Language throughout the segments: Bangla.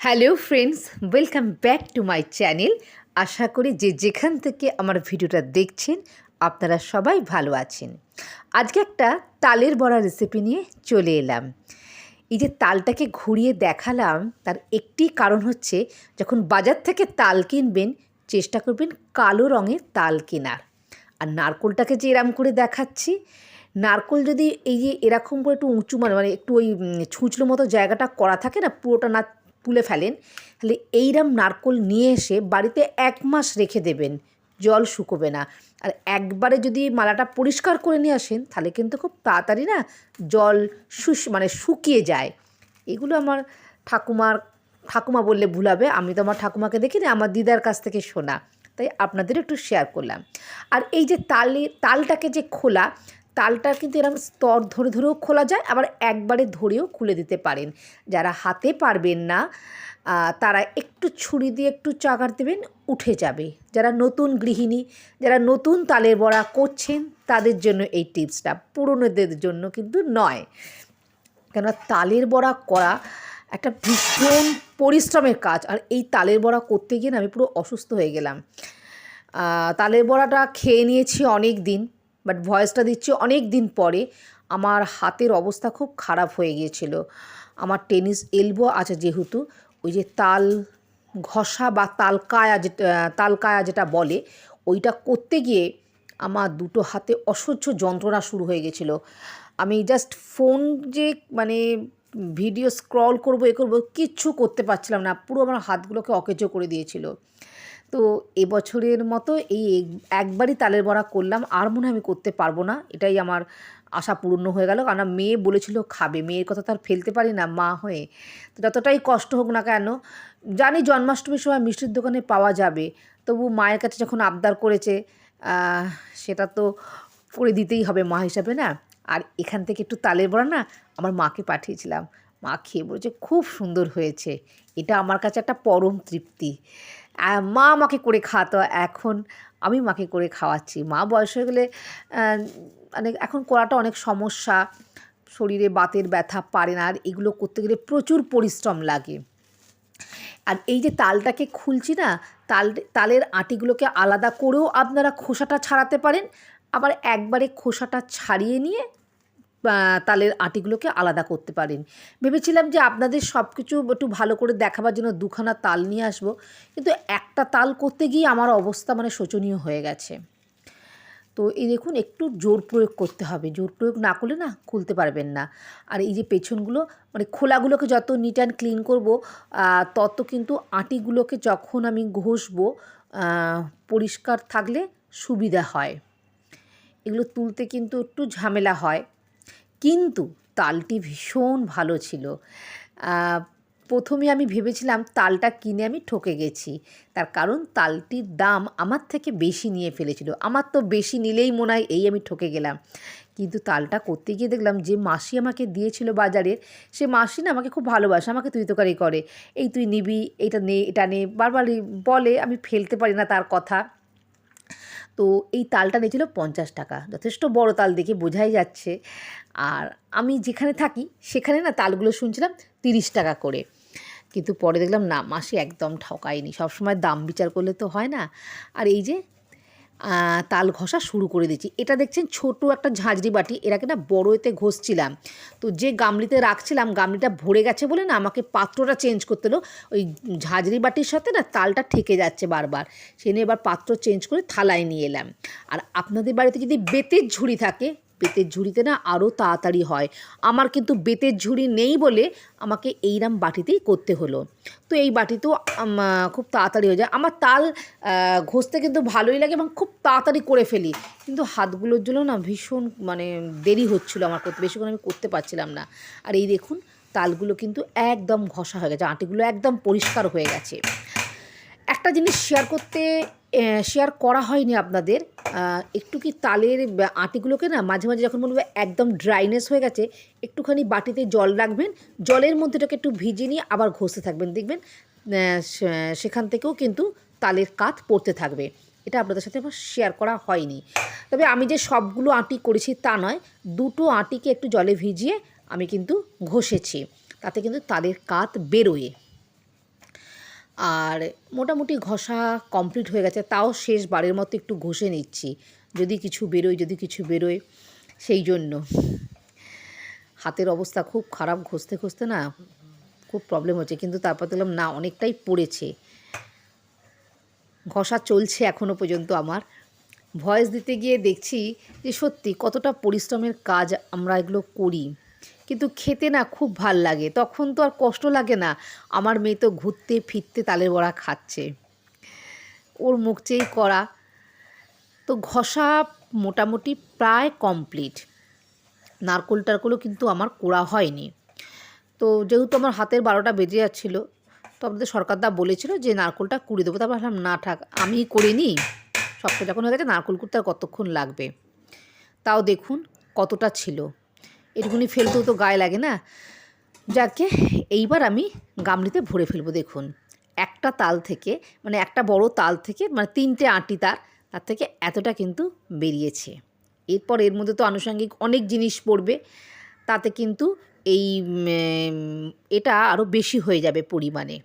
Hello friends welcome back to my channel আশা করি যে যেখান থেকে আমার ভিডিওটা দেখছেন, আপনারা সবাই ভালো আছেন। আজকে একটা তালের বড়া রেসিপি নিয়ে চলে এলাম। এই যে তালটাকে ঘুরিয়ে দেখালাম, তার একটি কারণ হচ্ছে, যখন বাজার থেকে তাল কিনবেন, চেষ্টা করবেন কালো রঙের তাল কেনার। আর নারকোলটাকে যে এরম করে দেখাচ্ছি, নারকোল যদি এই যে এরকম করে একটু উঁচু মানে মানে একটু ওই ছুঁচলো মতো জায়গাটা করা থাকে না, পুরোটা না তুলে ফেলেন, তাহলে এইরম নারকোল নিয়ে এসে বাড়িতে এক মাস রেখে দেবেন, জল শুকোবে না। আর একবারে যদি মালাটা পরিষ্কার করে নিয়ে আসেন, তাহলে কিন্তু খুব তাড়াতাড়ি না জল শুষ মানে শুকিয়ে যায়। এগুলো আমার ঠাকুমার, ঠাকুমা বললে ভুল হবে, আমি তো আমার ঠাকুমাকে দেখিনি, আমার দিদার কাছ থেকে শোনা। তাই আপনাদের একটু শেয়ার করলাম। আর এই যে তালে, তালটাকে যে খোলা তালটা কিন্তু এরকম স্তর ধরে ধরেও খোলা যায়, আবার একবারে ধরেও খুলে দিতে পারেন। যারা হাতে পারবেন না তারা একটু ছুরি দিয়ে একটু চাগার দেবেন, উঠে যাবে। যারা নতুন গৃহিণী, যারা নতুন তালের বড়া করছেন, তাদের জন্য এই টিপসটা। পুরনোদের জন্য কিন্তু নয়। কেন তালের বড়া করা একটা ভীষণ পরিশ্রমের কাজ, আর এই তালের বড়া করতে গিয়ে না আমি পুরো অসুস্থ হয়ে গেলাম। তালের বড়াটা খেয়ে নিয়েছি অনেক দিন বাট ভয়েসটা দিচ্ছি অনেক দিন পরে। আমার হাতের অবস্থা খুব খারাপ হয়ে গিয়েছিল। আমার টেনিস এলবো আছে যেহেতু, ওই যে তাল ঘষা বা তালকায়া যেটা তালকায়া যেটা বলে, ওইটা করতে গিয়ে আমার দুটো হাতে অসহ্য যন্ত্রণা শুরু হয়ে গেছিল আমি জাস্ট ফোন যে মানে ভিডিও স্ক্রল করব, এ করব, কিচ্ছু করতে পারছিলাম না। পুরো আমার হাতগুলোকে অকেজো করে দিয়েছিল। তো এবছরের মতো এই একবারই তালের বড়া করলাম, আর মনে আমি করতে পারব না। এটাই আমার আশা পূর্ণ হয়ে গেল। কারণ মেয়ে বলেছিল, খাবে। মেয়ের কথা তো আর ফেলতে পারি না, মা হয়ে। তো যতটাই কষ্ট হোক না কেন, জানি জন্মাষ্টমীর সময় মিষ্টির দোকানে পাওয়া যাবে। তবু মায়ের কাছে যখন আবদার করেছে সেটা তো করে দিতেই হবে মা হিসাবে, না? আর এখান থেকে একটু তালের বড়া না আমার মাকে পাঠিয়েছিলাম। মা খেয়ে বলেছে, খুব সুন্দর হয়েছে। এটা আমার কাছে একটা পরম তৃপ্তি। মা আমাকে করে খাওয়াতো। এখন আমি মাকে করে খাওয়াচ্ছি। মা বয়স হয়ে গেলে মানে এখন করাটা অনেক সমস্যা। শরীরে বাতের ব্যথা পারে না, আর এগুলো করতে গেলে প্রচুর পরিশ্রম লাগে। আর এই যে তালটাকে খুলছি না, তাল, তালের আটিগুলোকে আলাদা করেও আপনারা খোসাটা ছাড়াতে পারেন। আবার একবারে খোসাটা ছাড়িয়ে নিয়ে তালের আটিগুলোকে আলাদা করতে পারেন। ভেবেছিলাম যে আপনাদের সব কিছু একটু ভালো করে দেখাবার জন্য দুখানা তাল নিয়ে আসব, কিন্তু একটা তাল করতে গিয়ে আমার অবস্থা মানে শোচনীয় হয়ে গেছে। তো এই দেখুন, একটু জোর প্রয়োগ করতে হবে। জোর প্রয়োগ না করলে না খুলতে পারবেন না। আর এই যে পেছনগুলো মানে খোলাগুলোকে যত নিট অ্যান্ড ক্লিন করব তত কিন্তু আটিগুলোকে যখন আমি ঘষবো পরিষ্কার থাকলে সুবিধা হয়। এগুলো তুলতে কিন্তু একটু ঝামেলা হয়। কিন্তু তালটি ভীষণ ভালো ছিল। প্রথমে আমি ভেবেছিলাম তালটা কিনে আমি ঠকে গেছি। তার কারণ তালটির দাম আমার থেকে বেশি নিয়ে ফেলেছিল। আমার তো বেশি নিলেই মনে হয় এই আমি ঠকে গেলাম। কিন্তু তালটা করতে গিয়ে দেখলাম যে মাসি আমাকে দিয়েছিল বাজারের সে মাসি না আমাকে খুব ভালোবাসে, আমাকে তুই তোকারি করে। এই তুই নিবি, এইটা নে, এটা নে বারবারই বলে আমি ফেলতে পারি না তার কথা। তো এই তালটা নিয়েছিল পঞ্চাশ টাকা। যথেষ্ট বড় তাল দেখে বোঝাই যাচ্ছে। আর আমি যেখানে থাকি, সেখানে না তালগুলো শুনছিলাম তিরিশ টাকা করে। কিন্তু পরে দেখলাম না, মাসে একদম ঠকায়নি। সবসময় দাম বিচার করলে তো হয় না। আর এই যে তাল ঘষা শুরু করে দিচ্ছি এটা দেখছেন ছোট একটা ঝাঁঝরি বাটি এরাকে না বড় এতে ঘষছিলাম। তো যে গামলিতে রাখছিলাম, গামলিটা ভরে গেছে বলে না আমাকে পাত্রটা চেঞ্জ করতে হলো। ওই ঝাঁঝরি বাটির সাথে না তালটা ঠেকে যাচ্ছে বারবার। সে নিয়ে এবার পাত্র চেঞ্জ করে থালায় নিয়ে এলাম। আর আপনাদের বাড়িতে যদি বেতের ঝুড়ি থাকে বেতের ঝুড়িতে না আরও তাড়াতাড়ি হয়। আমার কিন্তু বেতের ঝুড়ি নেই বলে আমাকে এইরাম বাটিতেই করতে হলো। তো এই বাটিতেও খুব তাড়াতাড়ি হয়ে যায়। আমার তাল ঘষতে কিন্তু ভালোই লাগে এবং খুব তাড়াতাড়ি করে ফেলি। কিন্তু হাতগুলোর জন্য না ভীষণ মানে দেরি হচ্ছিল আমার করতে। বেশিক্ষণ আমি করতে পারছিলাম না। আর এই দেখুন, তালগুলো কিন্তু একদম ঘষা হয়ে গেছে। আটিগুলো একদম পরিষ্কার হয়ে গেছে। একটা জিনিস শেয়ার করতে শেয়ার করা হয়নি আপনাদের একটু কি তালের আটিগুলোকে না মাঝে মাঝে যখন বলবে একদম ড্রাইনেস হয়ে গেছে, একটুখানি বাটিতে জল রাখবেন, জলের মধ্যেটাকে একটু ভিজিয়ে নিয়ে আবার ঘষতে থাকবেন। দেখবেন সেখান থেকেও কিন্তু তালের কাত পড়তে থাকবে। এটা আপনাদের সাথে আমার শেয়ার করা হয়নি। তবে আমি যে সবগুলো আটি করেছি তা নয়, দুটো আটিকে একটু জলে ভিজিয়ে আমি কিন্তু ঘষেছি। তাতে কিন্তু তালের কাত বেরোয়। আর মোটামুটি ঘষা কমপ্লিট হয়ে গেছে, তাও শেষ বারের মতো একটু ঘষে নিচ্ছি, যদি কিছু বেরোয়, যদি কিছু বেরোয়, সেই জন্য। হাতের অবস্থা খুব খারাপ, ঘষতে ঘষতে না খুব প্রবলেম হচ্ছে, কিন্তু তারপর দেখলাম না, অনেকটাই পড়েছে। ঘষা চলছে এখনও পর্যন্ত আমার। ভয়েস দিতে গিয়ে দেখছি যে সত্যি কতটা পরিশ্রমের কাজ আমরা এগুলো করি। কিন্তু খেতে না খুব ভালো লাগে। তখন তো আর কষ্ট লাগে না। আমার মেয়ে তো ঘুরতে ফিরতে তালের বড়া খাচ্ছে। ওর মুখ চেয়েই করা। তো ঘষা মোটামুটি প্রায় কমপ্লিট। নারকোল টারকোলও কিন্তু আমার কোড়া হয়নি। তো যেহেতু আমার হাতের বারোটা বেজে যাচ্ছিল, তো আমাদের সরকারদা বলেছিল যে নারকোলটা কুড়ি দেবো। তারপর ভাবলাম, না থাক আমি করে নিই। শক্ত যখন হয়ে গেছে, নারকোল কুড়তে আর কতক্ষণ লাগবে? তাও দেখুন কতটা ছিল। এটুকুনি ফেলতেও তো গায়ে লাগে না। যাকে এইবার আমি গামলিতে ভরে ফেলব দেখুন। একটা তাল থেকে মানে একটা বড় তাল থেকে মানে তিনটে আঁটি তার তার থেকে এতটা কিন্তু বেরিয়েছে। এরপর এর মধ্যে তো আনুষঙ্গিক অনেক জিনিস পড়বে, তাতে কিন্তু এই এটা আরও বেশি হয়ে যাবে পরিমাণে।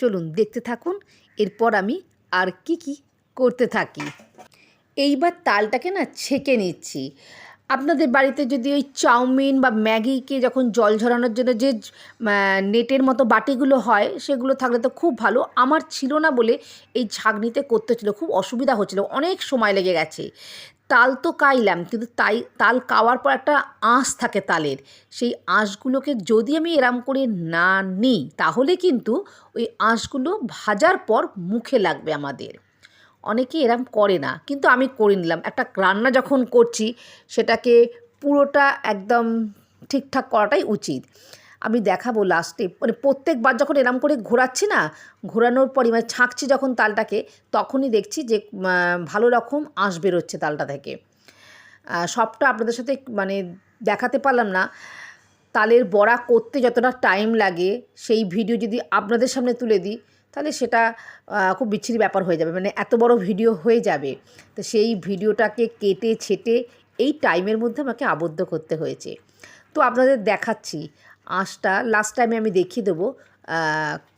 চলুন দেখতে থাকুন, এরপর আমি আর কি কি করতে থাকি। এইবার তালটাকে না ছেঁকে নিচ্ছি। আপনাদের বাড়িতে যদি ওই চাউমিন বা ম্যাগিকে যখন জল ঝরানোর জন্য যে নেটের মতো বাটিগুলো হয়, সেগুলো থাকলে তো খুব ভালো। আমার ছিল না বলে এই ছাগনিতে করতে ছিল, খুব অসুবিধা হচ্ছিল, অনেক সময় লেগে গেছে। তাল তো কাইলাম, কিন্তু তাই, তাল কাওয়ার পর একটা আঁশ থাকে তালের। সেই আঁশগুলোকে যদি আমি এরাম করে না নিই, তাহলে কিন্তু ওই আঁশগুলো ভাজার পর মুখে লাগবে আমাদের। অনেকে এরম করে না, কিন্তু আমি করে নিলাম। একটা রান্না যখন করছি, সেটাকে পুরোটা একদম ঠিকঠাক করাটাই উচিত। আমি দেখাবো লাস্টে মানে প্রত্যেকবার যখন এরম করে ঘোরাচ্ছি না, ঘোরানোর পরই মানে ছাঁকছি যখন তালটাকে, তখনই দেখছি যে ভালো রকম আঁশ বেরোচ্ছে তালটা থেকে। সবটা আপনাদের সাথে মানে দেখাতে পারলাম না। তালের বড়া করতে যতটা টাইম লাগে, সেই ভিডিও যদি আপনাদের সামনে তুলে দিই তাহলে সেটা খুব বিচ্ছিরি ব্যাপার হয়ে যাবে। মানে এত বড় ভিডিও হয়ে যাবে। তো সেই ভিডিওটাকে কেটে ছেটে এই টাইমের মধ্যে আমাকে আবদ্ধ করতে হয়েছে। তো আপনাদের দেখাচ্ছি, আঁশটা লাস্ট টাইমে আমি দেখিয়ে দেবো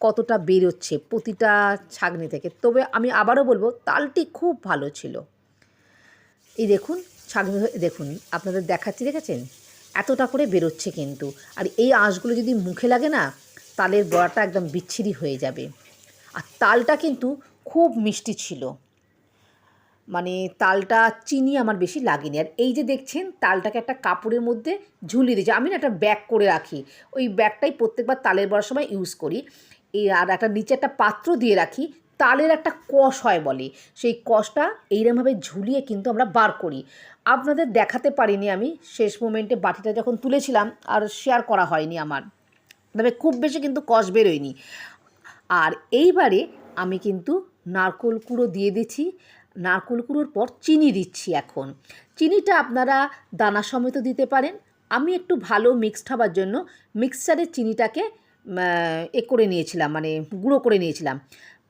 কতটা বেরোচ্ছে প্রতিটা ছাগনি থেকে। তবে আমি আবারও বলব, তালটি খুব ভালো ছিল। এই দেখুন ছাগনি দেখুন, আপনাদের দেখাচ্ছি, দেখেছেন? এতটা করে বেরোচ্ছে কিন্তু। আর এই আঁশগুলো যদি মুখে লাগে না, তালের বড়াটা একদম বিচ্ছিরি হয়ে যাবে। আর তালটা কিন্তু খুব মিষ্টি ছিল। মানে তালটা চিনি আমার বেশি লাগেনি। আর এই যে দেখছেন, তালটাকে একটা কাপড়ের মধ্যে ঝুলিয়ে দিয়েছি। আমি না একটা ব্যাগ করে রাখি। ওই ব্যাগটাই প্রত্যেকবার তালের বড়ার সময় ইউজ করি। এই আর একটা নিচে একটা পাত্র দিয়ে রাখি। তালের একটা কষ হয় বলে। সেই কষটা এইরকমভাবে ঝুলিয়ে কিন্তু আমরা বার করি। আপনাদের দেখাতে পারিনি আমি। শেষ মোমেন্টে বাটিটা যখন তুলেছিলাম, আর শেয়ার করা হয়নি আমার। তবে খুব বেশি কিন্তু কষ বেরোয়নি। আর এইবারে আমি কিন্তু নারকোল কুড়ো দিয়ে দিচ্ছি। নারকোল কুড়োর পর চিনি দিচ্ছি এখন। চিনিটা আপনারা দানা সমেত দিতে পারেন। আমি একটু ভালো মিক্সড হবার জন্য মিক্সচারের চিনিটাকে এ করে নিয়েছিলাম মানে গুঁড়ো করে নিয়েছিলাম।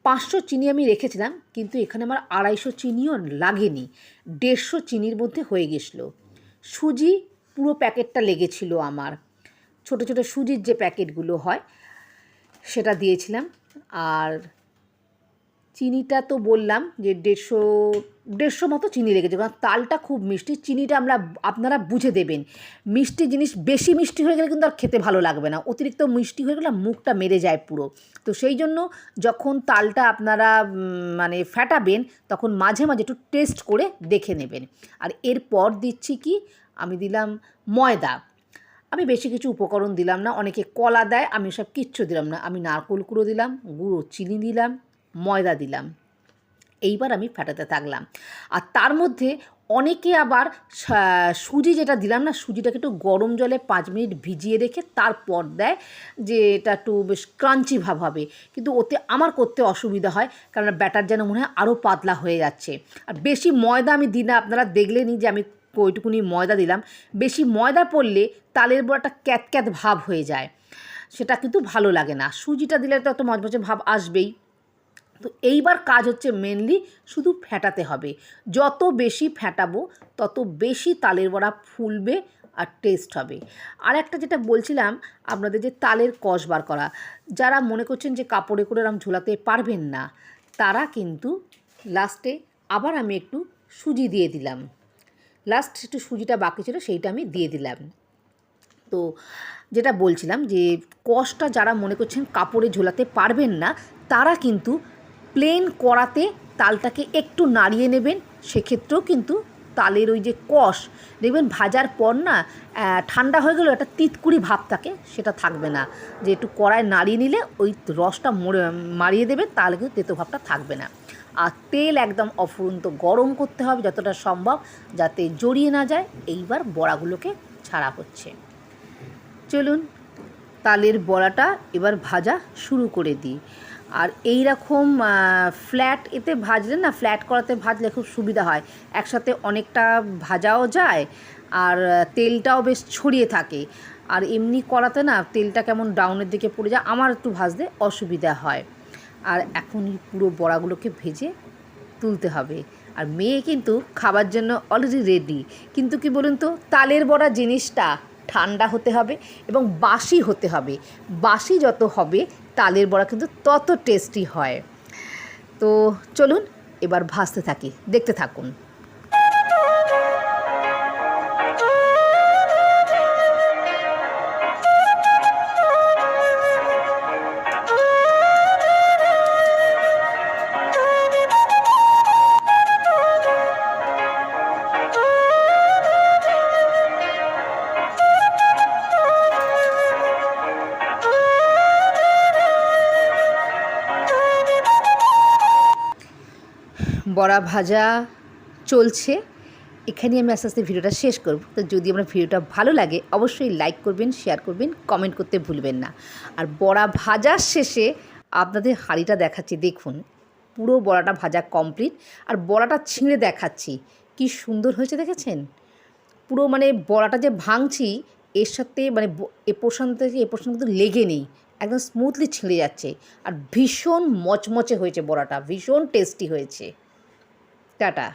পাঁচশো চিনি আমি রেখেছিলাম, কিন্তু এখানে আমার আড়াইশো চিনিও লাগেনি। দেড়শো চিনির মধ্যে হয়ে গেছিল। সুজি পুরো প্যাকেটটা লেগেছিল আমার। ছোট ছোট সুজির যে প্যাকেটগুলো হয়, সেটা দিয়েছিলাম। আর চিনিটা তো বললাম যে দেড়শো দেড়শো মতো চিনি লেগেছে, কারণ তালটা খুব মিষ্টি। চিনিটা আমরা, আপনারা বুঝে দেবেন। মিষ্টি জিনিস বেশি মিষ্টি হয়ে গেলে কিন্তু আর খেতে ভালো লাগবে না। অতিরিক্ত মিষ্টি হয়ে গেলে মুখটা মেরে যায় পুরো। তো সেই জন্য যখন তালটা আপনারা মানে ফ্যাটাবেন তখন মাঝে মাঝে একটু টেস্ট করে দেখে নেবেন। আর এরপর দিচ্ছি কি? আমি দিলাম ময়দা। বেশি কিছু উপকরণ দিলাম না, অনেকে কলা দেয়, আমি সব কিচ্ছু দিলাম না। আমি নারকোল কুড়ো দিলাম, গুঁড়ো চিনি দিলাম, ময়দা দিলাম। এইবার আমি ফাটাতে থাকলাম। আর তার মধ্যে অনেকে আবার সুজি যেটা দিলাম না, সুজিটাকে একটু গরম জলে পাঁচ মিনিট ভিজিয়ে রেখে তারপর দেয়, যে এটা একটু বেশ ক্রাঞ্চি ভাব হবে। কিন্তু ওতে আমার করতে অসুবিধা হয় কারণ ব্যাটার যেন মনে হয় আরও পাতলা হয়ে যাচ্ছে। আর বেশি ময়দা আমি দিই না, আপনারা দেখলেনই যে আমি ওইটুকুনি ময়দা দিলাম। বেশি ময়দা পড়লে তালের বড়াটা ক্যাত ভাব হয়ে যায়। সেটা কিন্তু ভালো লাগে না। সুজিটা দিলে তো এত মজমজে ভাব আসবেই। তো এইবার কাজ হচ্ছে মেনলি শুধু ফ্যাটাতে হবে। যত বেশি ফ্যাটাবো তত বেশি তালের বড়া ফুলবে আর টেস্ট হবে। আর একটা যেটা বলছিলাম, আপনাদের যে তালের কষ বার করা, যারা মনে করছেন যে কাপড়ে করে এরম ঝোলাতে পারবেন না, তারা কিন্তু লাস্টে আবার আমি একটু সুজি দিয়ে দিলাম। লাস্ট একটু সুজিটা বাকি ছিল, সেইটা আমি দিয়ে দিলাম। তো যেটা বলছিলাম যে কষটা যারা মনে করছেন কাপড়ে ঝোলাতে পারবেন না, তারা কিন্তু প্লেন কড়াতে তালটাকে একটু নাড়িয়ে নেবেন। সেক্ষেত্রেও কিন্তু তালের ওই যে কষ, দেখবেন ভাজার পর না ঠান্ডা হয়ে গেলেও একটা তিতকুড়ি ভাব থাকে, সেটা থাকবে না। যে একটু কড়ায় নাড়িয়ে নিলে ওই রসটা মরে, মারিয়ে দেবে তাহলে কিন্তু তেতো ভাবটা থাকবে না। আর তেল একদম অফুরন্ত গরম করতে হবে যতটা সম্ভব যাতে জড়িয়ে না যায়। এইবার বড়াগুলোকে ছাড়া হচ্ছে। চলুন তালের বড়াটা এবার ভাজা শুরু করে দিই। আর এই রকম ফ্ল্যাট এতে ভাজলে না ফ্ল্যাট করাতে ভাজলে খুব সুবিধা হয়। একসাথে অনেকটা ভাজাও যায় আর তেলটাও বেশ ছড়িয়ে থাকে। আর এমনি করাতে না, তেলটা কেমন ডাউনের দিকে পড়ে যায়, আমার একটু ভাজতে অসুবিধা হয়। আর এখন পুরো বড়াগুলোকে ভেজে তুলতে হবে। আর মেয়ে কিন্তু খাবার জন্য অলরেডি রেডি কিন্তু কি বলুন তো, তালের বড়া জিনিসটা ঠান্ডা হতে হবে এবং বাসি হতে হবে। বাসি যত হবে, তালের বড়া কিন্তু তত টেস্টি হয়। তো চলুন, এবার ভাসতে থাকি। দেখতে থাকুন। বড়া ভাজা চলছে এখানে আমি আস্তে আস্তে ভিডিওটা শেষ করব। তো যদি আমার ভিডিওটা ভালো লাগে, অবশ্যই লাইক করবেন শেয়ার করবেন কমেন্ট করতে ভুলবেন না। আর বড়া ভাজার শেষে আপনাদের হাঁড়িটা দেখাচ্ছি, দেখুন। পুরো বড়াটা ভাজা কমপ্লিট আর বড়াটা ছিঁড়ে দেখাচ্ছি। কি সুন্দর হয়েছে দেখেছেন? পুরো মানে বড়াটা যে ভাঙছি, এর সাথে মানে এ পোর্শন থেকে এ পোর্শন কিন্তু লেগে নেই। একদম স্মুথলি ছিঁড়ে যাচ্ছে। আর ভীষণ মচমচে হয়েছে বড়াটা, ভীষণ টেস্টি হয়েছে। টাটা।